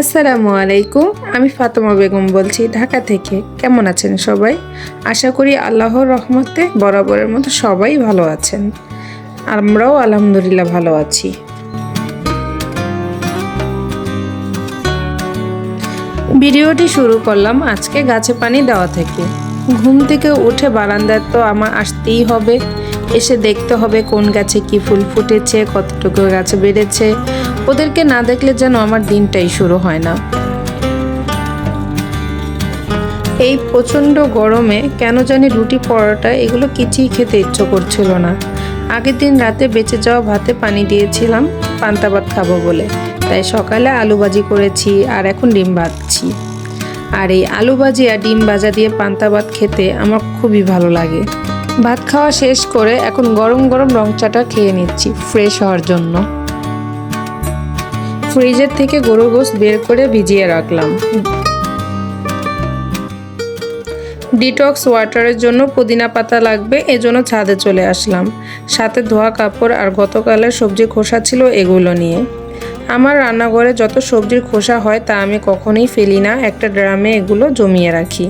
আসসালামু আলাইকুম, আমি ফাতেমা বেগম বলছি ঢাকা থেকে। কেমন আছেন সবাই? আশা করি আল্লাহর রহমতে বরাবরের মতো সবাই ভালো আছেন। আমরাও আলহামদুলিল্লাহ ভালো আছি। ভিডিওটি শুরু করলাম আজকে গাছে পানি দেওয়া থেকে। ঘুম থেকে উঠে বারান্দায় তো আমার আসতেই হবে। এসে দেখতে হবে কোন গাছে কি ফুল ফুটেছে, কতটুকু গাছে বেড়েছে ওদেরকে না দেখলে যেন আমার দিনটাই শুরু হয় না। এই প্রচণ্ড গরমে কেন জানি রুটি পরোটা এগুলো কিছুই খেতে ইচ্ছে করছিল না। আগের দিন রাতে বেঁচে যাওয়া ভাতে পানি দিয়েছিলাম, পান্তা ভাত খাব বলে। তাই সকালে আলু ভাজি করেছি আর এখন ডিম ভাজছি। আর এই আলু ভাজি আর ডিম ভাজা দিয়ে পান্তা ভাত খেতে আমার খুবই ভালো লাগে। ভাত খাওয়া শেষ করে এখন গরম গরম রং চাটা খেয়ে নিচ্ছি, ফ্রেশ হওয়ার জন্য। ফ্রিজের থেকে গরুর গোস বের করে ভিজিয়ে রাখলাম। ডিটক্স ওয়াটারের জন্য পুদিনা পাতা লাগবে, এজন্য ছাদে চলে আসলাম। সাথে ধোয়া কাপড় আর গতকালের সবজি খোসা ছিল এগুলো নিয়ে। আমার রান্নাঘরে যত সবজির খোসা হয় তা আমি কখনোই ফেলি না, একটা ড্রামে এগুলো জমিয়ে রাখি।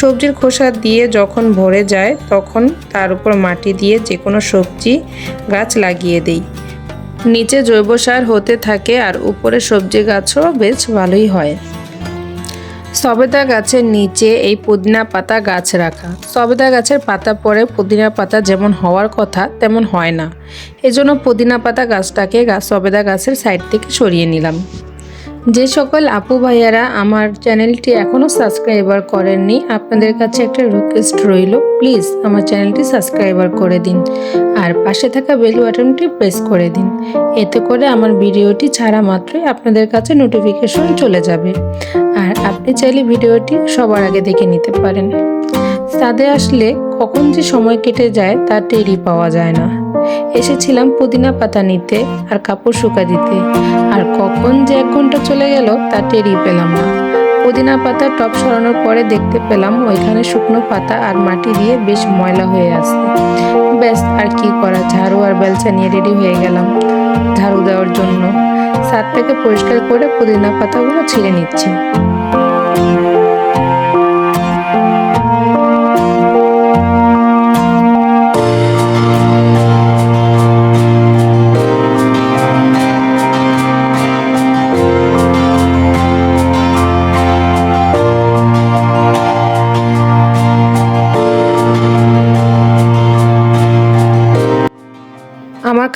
সবজির খোসা দিয়ে যখন ভরে যায়, তখন তার উপর মাটি দিয়ে যে কোনো সবজি গাছ লাগিয়ে দিই। নিচে জৈব সার হতে থাকে আর উপরে সবজি গাছও বেশ ভালোই হয়। সবেদা গাছের নিচে এই পুদিনা পাতা গাছ রাখা। সবেদা গাছের পাতা পরে পুদিনা পাতা যেমন হওয়ার কথা তেমন হয় না। এজন্য পুদিনা পাতা গাছটাকে গাছ সবেদা গাছের সাইড থেকে সরিয়ে নিলাম। যে সকল আপু ভাইয়ারা আমার চ্যানেলটি এখনও সাবস্ক্রাইবার করেননি, আপনাদের কাছে একটা রিকোয়েস্ট রইল প্লিজ আমার চ্যানেলটি সাবস্ক্রাইবার করে দিন আর পাশে থাকা বেল বাটনটি প্রেস করে দিন। এতে করে আমার ভিডিওটি ছাড়া মাত্রই আপনাদের কাছে নোটিফিকেশন চলে যাবে। আর আপনি চাইলে ভিডিওটি সবার আগে দেখে নিতে পারেন। ছাদে আসলে কখন যে সময় কেটে যায় তা টেরই পাওয়া যায় না। এসেছিলাম পুদিনা পাতা নিতে আর কাপড় শুকা দিতে। আর কখন যে এক ঘণ্টা চলে গেল তা টেরই পেলাম না। পুদিনা পাতা টপ সরানোর পরে দেখতে পেলাম ওইখানে শুকনো পাতা আর মাটি দিয়ে বেশ ময়লা হয়ে আছে। ব্যাস, আর কি করা? ঝাড়ু আর বেলচা নিয়ে রেডি হয়ে গেলাম ঝাড়ু দেওয়ার জন্য। ছাদটাকে পরিষ্কার করে পুদিনা পাতাগুলো ছিঁড়ে নিচ্ছি।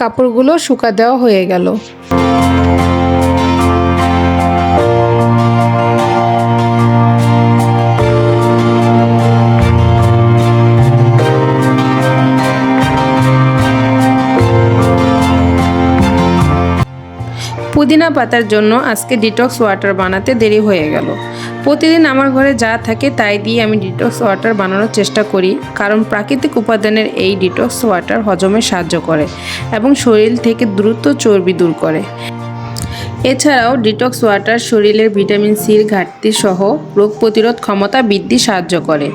কাপড়গুলো শুকা দেওয়া হয়ে গেল। পুদিনা পাতার জন্য আজকে ডিটক্স ওয়াটার বানাতে দেরি হয়ে গেল। প্রতিদিন আমার ঘরে যা থাকে তাই দিয়ে আমি ডিটক্স ওয়াটার বানানোর চেষ্টা করি, কারণ প্রাকৃতিক উপাদানের এই ডিটক্স ওয়াটার হজমে সাহায্য করে এবং শরীর থেকে দ্রুত চর্বি দূর করে। এছাড়াও ডিটক্স ওয়াটার শরীরের ভিটামিন সির ঘাটতি সহ রোগ প্রতিরোধ ক্ষমতা বৃদ্ধি সাহায্য করে।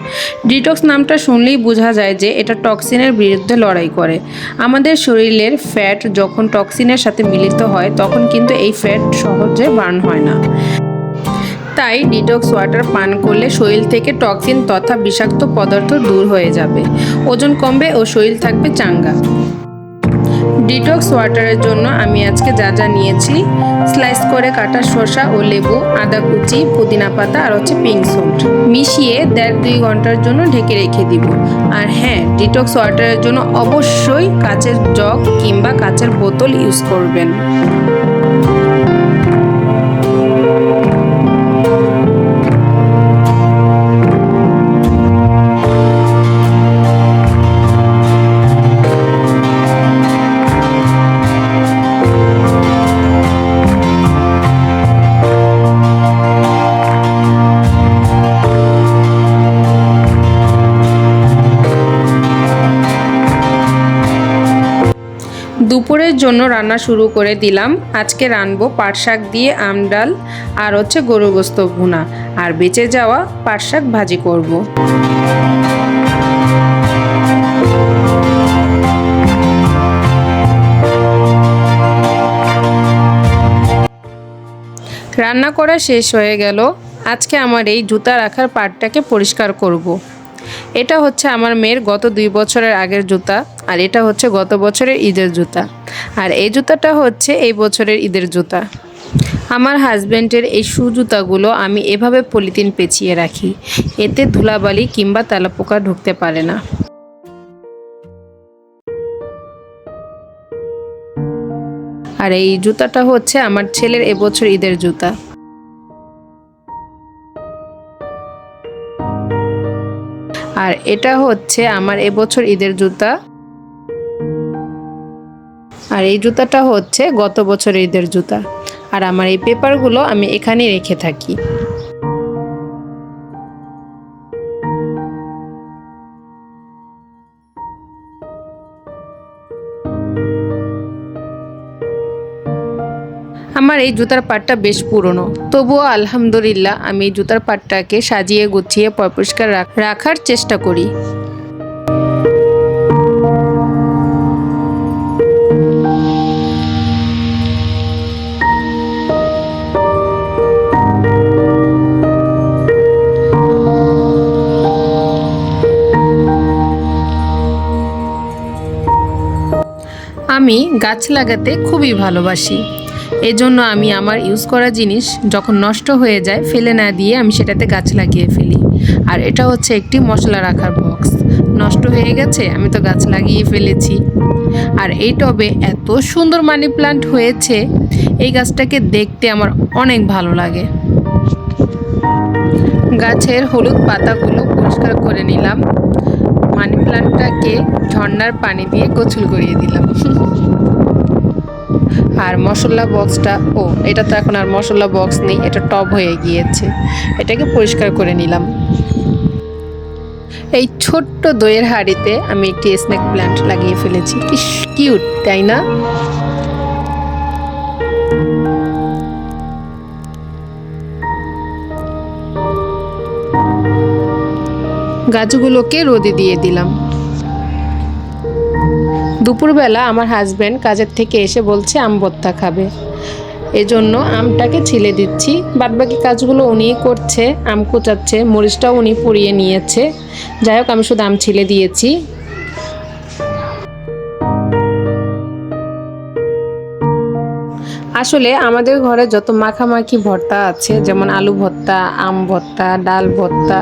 ডিটক্স নামটা শুনলেই বোঝা যায় যে এটা টক্সিনের বিরুদ্ধে লড়াই করে। আমাদের শরীরের ফ্যাট যখন টক্সিনের সাথে মিলিত হয়, তখন কিন্তু এই ফ্যাট সহজে বার্ন হয় না। তাই ডিটক্স ওয়াটার পান করলে শরীর থেকে টক্সিন তথা বিষাক্ত পদার্থ দূর হয়ে যাবে। ওজন কমবে ও শরীর থাকবে চাঙ্গা। ডিটক্স ওয়াটারের জন্য আমি আজকে যা যা নিয়েছি স্লাইস করে কাটা শসা ও লেবু, আদা কুচি, পুদিনা পাতা আর হচ্ছে পিঙ্ক সল্ট মিশিয়ে দেড় দুই ঘণ্টার জন্য ঢেকে রেখে দিব। আর হ্যাঁ ডিটক্স ওয়াটারের জন্য অবশ্যই কাচের জগ কিংবা কাচের বোতল ইউজ করবেন। দুপুরের জন্য রান্না শুরু করে দিলাম আজকে রানবো পাট শাক দিয়ে আম ডাল আর হচ্ছে গরু গোস্ত ভুনা আর বেঁচে যাওয়া পাট শাক ভাজি করব। রান্না করা শেষ হয়ে গেল আজকে আমার এই জুতা রাখার পাটটাকে পরিষ্কার করব। এটা হচ্ছে আমার মেয়ের গত দুই বছরের আগের জুতা আর এটা হচ্ছে গত বছরের ঈদের জুতা। আর এই জুতাটা হচ্ছে এই বছরের ঈদের জুতা। আমার হাজব্যান্ডের এই শু জুতাগুলো আমি এভাবে পলিথিন পেঁচিয়ে রাখি। এতে ধুলাবালি কিংবা তেলাপোকা ঢুকতে পারে না। আর এই জুতাটা হচ্ছে আমার ছেলের এবছর ঈদের জুতা। আর এটা হচ্ছে আমার এবছর ঈদের জুতা। আর এই জুতাটা হচ্ছে গত বছর ঈদের জুতা। আর আমার এই পেপারগুলো আমি এখানে রেখে থাকি। আমার এই জুতার পাটটা বেশ পুরনো। তবুও আলহামদুলিল্লাহ আমি জুতার পাটটাকে সাজিয়ে গুছিয়ে পরিষ্কার রাখ- রাখার চেষ্টা করি। আমি গাছ লাগাতে খুবই ভালোবাসি। এজন্য আমি আমার ইউজ করা জিনিস যখন নষ্ট হয়ে যায়, ফেলে না দিয়ে আমি সেটাতে গাছ লাগিয়ে ফেলি। আর এটা হচ্ছে একটি মশলা রাখার বক্স নষ্ট হয়ে গেছে, আমি তো গাছ লাগিয়ে ফেলেছি। আর এই টবে এত সুন্দর মানি প্লান্ট হয়েছে, এই গাছটাকে দেখতে আমার অনেক ভালো লাগে। গাছের হলুদ পাতাগুলো পরিষ্কার করে নিলাম। মানি প্লান্টটাকে ঝর্ণার পানি দিয়ে গোছল করিয়ে দিলাম। আর মশলা বক্সটা ও, এটা তো এখন আর মশলা বক্স নেই, এটা টব হয়ে গিয়েছে। এটাকে পরিষ্কার করে নিলাম। এই ছোট্ট দইয়ের হাড়িতে আমি একটি স্নেক প্ল্যান্ট লাগিয়ে ফেলেছি। কিউট তাই না? গাছগুলোকে রোদে দিয়ে দিলাম। দুপুরবেলা আমার হাজব্যান্ড কাজের থেকে এসে বলছে, আম বত্তা খাবে। এজন্য আমটাকে ছিলে দিচ্ছি। বাদবাকি কাজগুলো উনিই করছে, আম কোচাচ্ছে, মরিচটাও উনি পুড়িয়ে নিয়েছে। যাই হোক, আমি শুধু আম ছিলে দিয়েছি। আসলে আমাদের ঘরে যত মাখামাখি ভর্তা আছে, যেমন আলু ভর্তা, আম ভর্তা, ডাল ভর্তা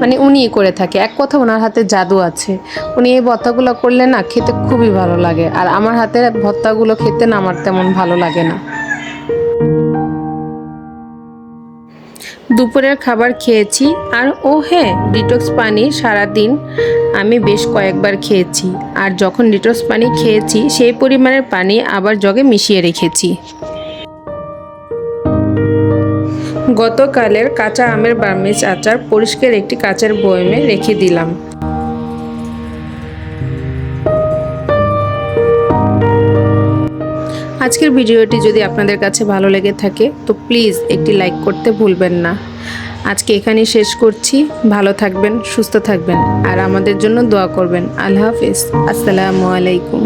মানে উনি করে থাকে। এক কথা ওনার হাতে জাদু আছে। উনি এই ভর্তাগুলো করলে না খেতে খুবই ভালো লাগে। আর আমার হাতের ভর্তাগুলো খেতে না আমার তেমন ভালো লাগে না। দুপুরের খাবার খেয়েছি। আর ও হ্যাঁ ডিটক্স পানি সারাদিন আমি বেশ কয়েকবার খেয়েছি। আর যখন ডিটক্স পানি খেয়েছি, সেই পরিমাণের পানি আবার জগে মিশিয়ে রেখেছি। গতকালের কাঁচা আমের বার্মিজ আচার পরিষ্কার একটি কাঁচের বয়মে রেখে দিলাম। আজকের ভিডিওটি যদি আপনাদের কাছে ভালো লেগে থাকে, তো প্লিজ একটি লাইক করতে ভুলবেন না। আজকে এখানেই শেষ করছি। ভালো থাকবেন, সুস্থ থাকবেন, আর আমাদের জন্য দোয়া করবেন। আল্লাহ হাফিজ। আসসালামু আলাইকুম।